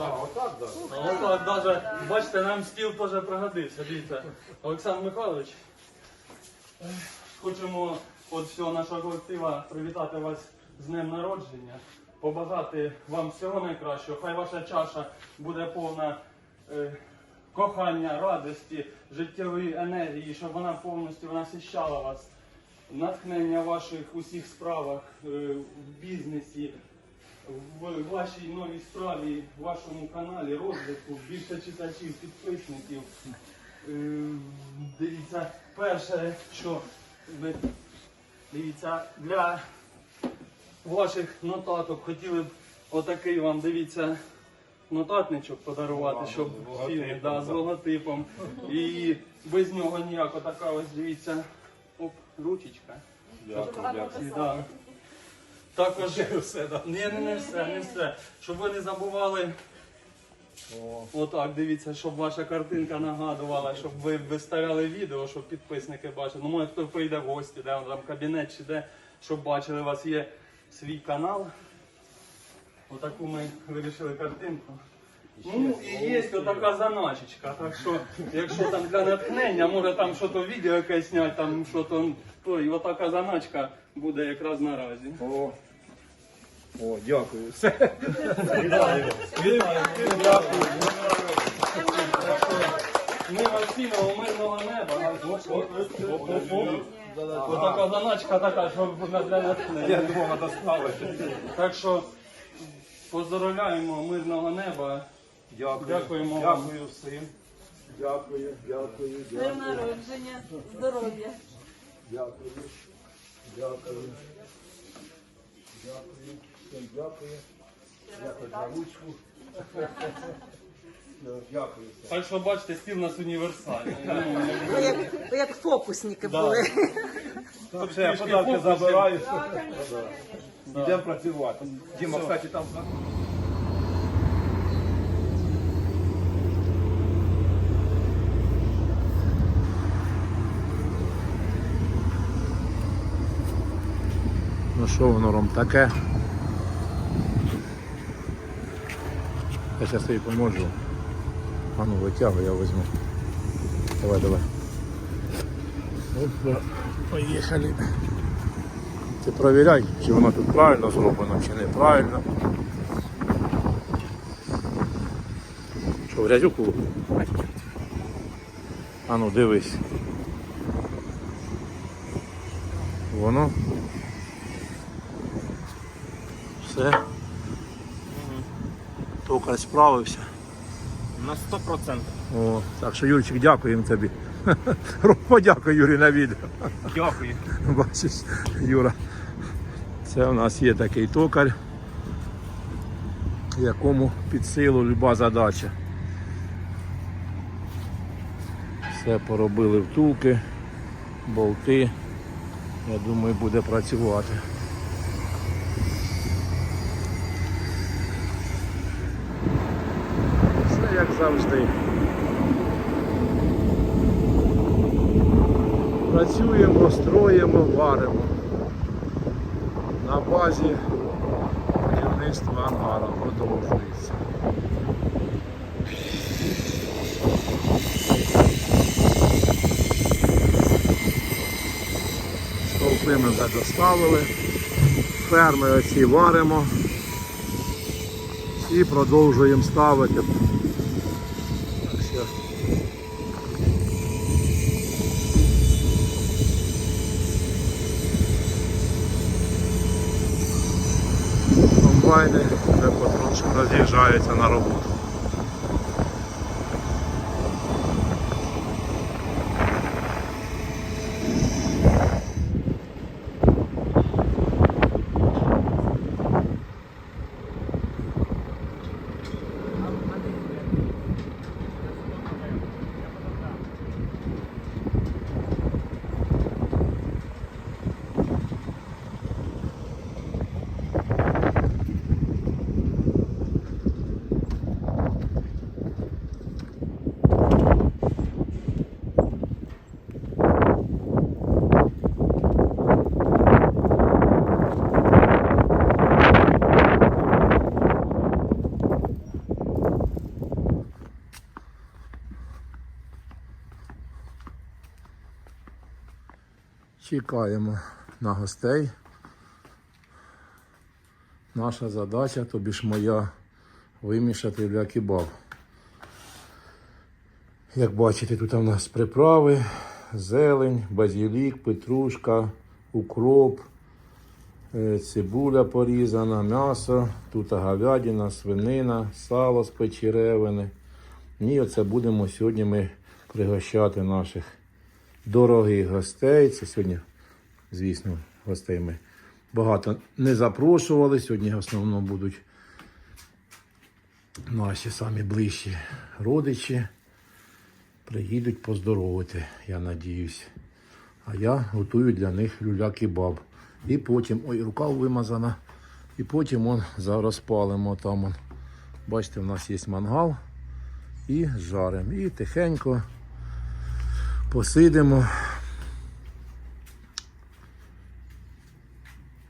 Так, отак. А Отак даже, бачите, нам стіл теж пригодився. Дивіться, Олександр Михайлович, хочемо від всього нашого колектива привітати вас з днем народження, побажати вам всього найкращого. Хай ваша чаша буде повна е, кохання, радості, життєвої енергії, щоб вона повністю насищала вас. Натхнення в ваших усіх справах, е, в бізнесі, в вашій новій справі, в вашому каналі розвитку, більше читачів, підписників. Е, Дивіться, перше, що ви дивіться, для ваших нотаток хотіли б отакий вам, дивіться, нотатничок подарувати, щоб всі, да, з логотипом. І без нього ніяк отака ось дивіться, оп, ручечка. Да. Також все, да. ні, не, не все, не все. Щоб ви не забували. Отак, дивіться, щоб ваша картинка нагадувала, щоб ви виставляли відео, щоб підписники бачили. Ну, може хто прийде в гості, де там кабінет чи де, щоб бачили, у вас є свій канал. Отаку ми вирішили картинку. Ну і є отака заначечка. Так що, якщо там для натхнення, може там щось відео якесь зняти, там що то, то і отака заначка буде якраз наразі. О, о, дякую. Все. Вітаю. Дякую. Ми всіного мирного неба. Отака заначка така, що для Я натхнення. думав, треба ставити. Так що поздоровляємо мирного неба. Дякую. Дякуємо вам. Дякую всім. Дякую, дякую, Днем дякую, народження, здоров'я. дякую. Дякую. Дякую. Всім дякую. Дякую за ручку. Дякую. Так що бачите, стіл у нас універсальний. Ну, Ви як, ви як фокусники Да. були. Все, я Трішки податки фокусів. забираю. Йдемо працювати. Діма, кстати, там. Ну що воно ром таке? Я зараз тобі поможу. А ну витягуй, я візьму. Давай, давай. Опа, поїхали. Ти провіряй, чи воно тут правильно зроблено, чи неправильно. Що, в грязюку? А ну дивись. Воно все. Токар справився. На 100%. О, так що Юрчик, дякуємо тобі. Подякуй Юрі на відео. Дякую. Бачиш, Юра. Це у нас є такий токар, якому під силу люба задача. Все поробили втулки, болти. Я думаю, буде працювати. Все як завжди. Працюємо, строїмо, варимо. На базі будівництва ангара продовжується. Стовпи ми вже доставили, ферми оці варимо і продовжуємо ставити. Комбайни вже потрошку роз'їжджаються на роботу. Чекаємо на гостей. Наша задача, тобі ж моя, вимішати для кебаб. Як бачите, тут у нас приправи, зелень, базилік, петрушка, укроп, е, цибуля порізана, м'ясо, тут говядина, свинина, сало з печеревини. І оце будемо сьогодні ми пригощати наших дорогих гостей. Це сьогодні, звісно, гостей ми багато не запрошували. Сьогодні в основному будуть наші самі ближчі родичі. Приїдуть поздоровити, я надіюсь. А я готую для них люля-кебаб. І потім, ой, рука вимазана. І потім он зараз палимо там. Бачите, в нас є мангал. І жаримо. І тихенько посидимо.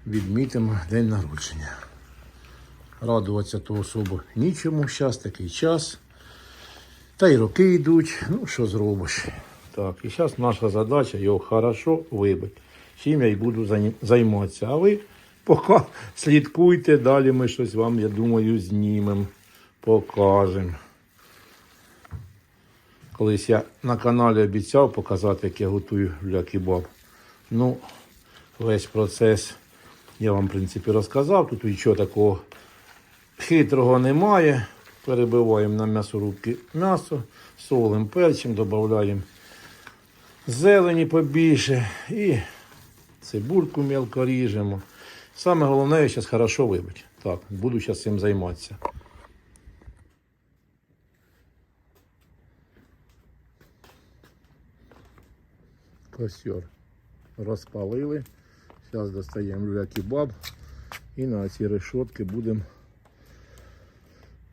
Відмітимо день народження. Радуватися то особо нічому. Зараз такий час. Та й роки йдуть, ну що зробиш. Так, і зараз наша задача його хорошо вибити. Чим я й буду займатися. А ви поки слідкуйте, далі ми щось вам, я думаю, знімемо, покажемо. Колись я на каналі обіцяв показати, як я готую для кебаб. Ну, весь процес я вам, в принципі, розказав. Тут нічого такого хитрого немає. Перебиваємо на м'ясорубки м'ясо, солим, перчим, додаємо зелені побільше і цибульку мелко ріжемо. Саме головне зараз хорошо вибити. Так, буду зараз цим займатися. Костер розпалили. Зараз достаємо люля-кебаб і на ці решетки будемо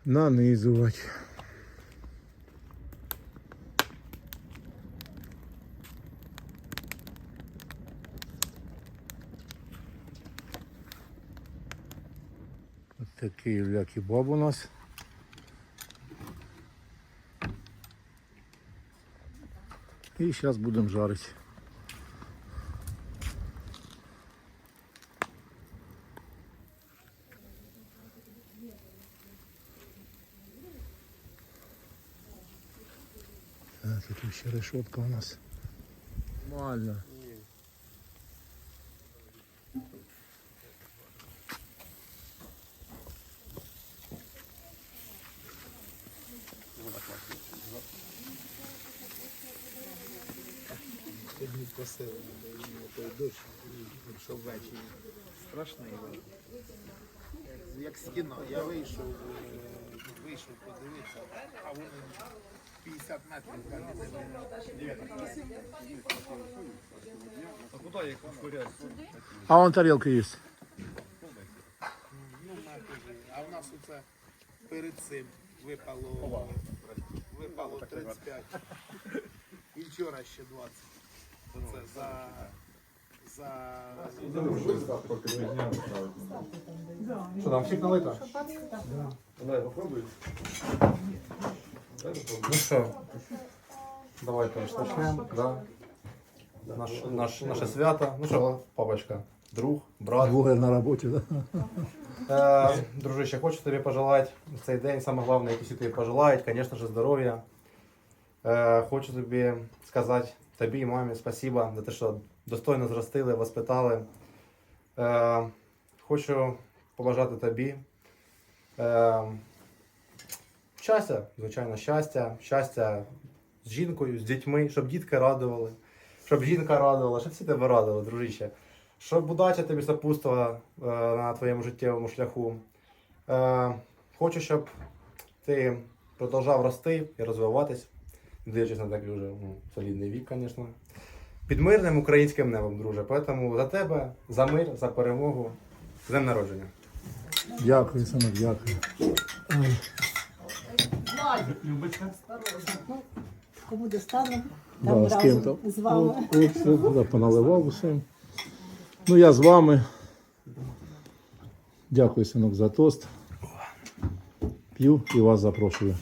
нанизувати. Ось такий ля-кебаб у нас. І зараз будемо жарити. Так, тут ще решетка у нас. Нормально. Сьогодні косили, той дощ, прийшов ввечері. Страшний. був. Як- стіна. Я вийшов, е, вийшов подивитися, а воно 50 метрів. А вон тарілки є. Ну, на. А в нас оце перед цим випало, випало 35. І вчора ще 20. Це за, за Що нам всіх налито? Ну що, давайте почнемо. Да. Наш, наш, наше свято. Ну що, папочка, друг, брат. Двоє на роботі? Да? Е, дружище, хочу тобі пожелати в цей день, саме головне, які всі тобі пожелають, звісно ж, здоров'я. Е, хочу тобі сказати тобі і мамі спасибо за те, що достойно зростили, воспитали. Е, хочу побажати тобі. Е, щастя, звичайно, щастя, щастя з жінкою, з дітьми, щоб дітки радували, щоб жінка радувала, щоб всі тебе радували, дружище. Щоб удача тобі сопутствувала е, на твоєму життєвому шляху. Е, хочу, щоб ти продовжав рости і розвиватись, дивлячись на такий вже ну, солідний вік, звісно. Під мирним українським небом, друже. Тому за тебе, за мир, за перемогу. З днем народження. Дякую, синок, дякую. Любите? Кому Там Да, з ким там? з вами. О, о, все, да, поналивав усім. Ну, я з вами. Дякую, синок, за тост. П'ю і вас запрошую.